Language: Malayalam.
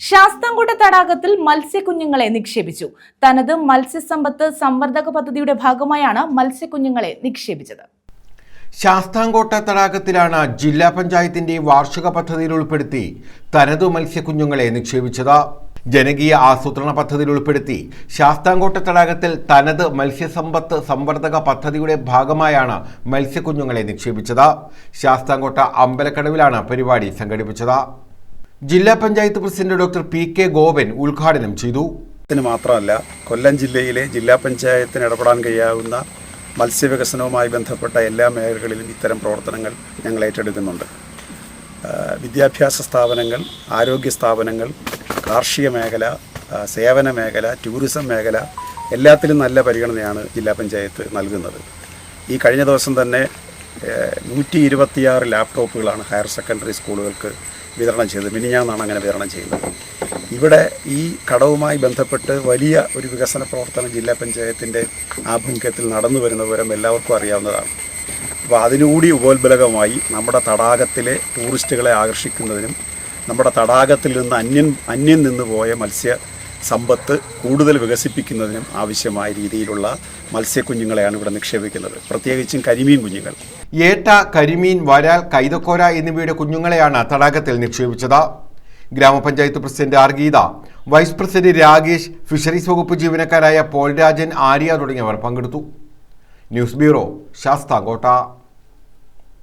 ശാസ്താംകോട്ട തടാകത്തിൽ മത്സ്യക്കുഞ്ഞുങ്ങളെ നിക്ഷേപിച്ചു. തനത് മത്സ്യസമ്പത്ത് സംവർദ്ധക പദ്ധതിയുടെ ഭാഗമായാണ് മത്സ്യക്കുഞ്ഞുങ്ങളെ നിക്ഷേപിച്ചത്. ശാസ്താംകോട്ട തടാകത്തിലാണ് ജില്ലാ പഞ്ചായത്തിന്റെ വാർഷിക പദ്ധതിയിൽ ഉൾപ്പെടുത്തി തനതു മത്സ്യക്കുഞ്ഞുങ്ങളെ നിക്ഷേപിച്ചത്. ജനകീയ ആസൂത്രണ പദ്ധതിയിൽ ഉൾപ്പെടുത്തി ശാസ്താംകോട്ട തടാകത്തിൽ തനത് മത്സ്യസമ്പത്ത് സംവർദ്ധക പദ്ധതിയുടെ ഭാഗമായാണ് മത്സ്യക്കുഞ്ഞുങ്ങളെ നിക്ഷേപിച്ചത്. ശാസ്താംകോട്ട അമ്പലക്കടവിലാണ് പരിപാടി സംഘടിപ്പിച്ചത്. ജില്ലാ panchayat president doctor P K Govan ഉദ്ഘാടനം ചെയ്തു. മാത്രമല്ല കൊല്ലം ജില്ലയിലെ ജില്ലാ പഞ്ചായത്തിന് ഇടപെടാൻ കഴിയാവുന്ന മത്സ്യവികസനവുമായി ബന്ധപ്പെട്ട എല്ലാ മേഖലകളിലും ഇത്തരം പ്രവർത്തനങ്ങൾ ഞങ്ങൾ ഏറ്റെടുക്കുന്നുണ്ട്. വിദ്യാഭ്യാസ സ്ഥാപനങ്ങൾ ആരോഗ്യ സ്ഥാപനങ്ങൾ കാർഷിക മേഖല സേവന മേഖല ടൂറിസം മേഖല എല്ലാത്തിലും നല്ല പരിഗണനയാണ് ജില്ലാ പഞ്ചായത്ത് നൽകുന്നത്. ഈ കഴിഞ്ഞ ദിവസം തന്നെ നൂറ്റി ഇരുപത്തിയാറ് ലാപ്ടോപ്പുകളാണ് ഹയർ സെക്കൻഡറി സ്കൂളുകൾക്ക് വിതരണം ചെയ്തത്. മിനിഞ്ഞാന്നാണ് അങ്ങനെ വിതരണം ചെയ്യുന്നത് ഇവിടെ ഈ കടവുമായി ബന്ധപ്പെട്ട് വലിയ ഒരു വികസന പ്രവർത്തനം ജില്ലാ പഞ്ചായത്തിന്റെ ആഭിമുഖ്യത്തിൽ നടന്നു വരുന്ന വിവരം എല്ലാവർക്കും അറിയാവുന്നതാണ്. അപ്പോൾ അതിനുകൂടി ഉപോത്ബലകമായി നമ്മുടെ തടാകത്തിലെ ടൂറിസ്റ്റുകളെ ആകർഷിക്കുന്നതിനും നമ്മുടെ തടാകത്തിൽ നിന്ന് അന്യൻ അന്യം നിന്ന് പോയ മത്സ്യ സമ്പത്ത് കൂടുതൽ വികസിപ്പിക്കുന്നതിനും ആവശ്യമായ രീതിയിലുള്ള മത്സ്യക്കുഞ്ഞുങ്ങളെയാണ് ഇവിടെ നിക്ഷേപിക്കുന്നത്. പ്രത്യേകിച്ചും കരിമീൻ കുഞ്ഞുങ്ങൾ. ഏട്ട കരിമീൻ വരാൽ കൈതക്കോര എന്നിവയുടെ കുഞ്ഞുങ്ങളെയാണ് തടാകത്തിൽ നിക്ഷേപിച്ചത്. ഗ്രാമപഞ്ചായത്ത് president R Geetha vice president Rakesh fisheries വകുപ്പ് ജീവനക്കാരായ പോൾ രാജൻ ആര്യ തുടങ്ങിയവർ പങ്കെടുത്തു. News bureau Sasthamkotta.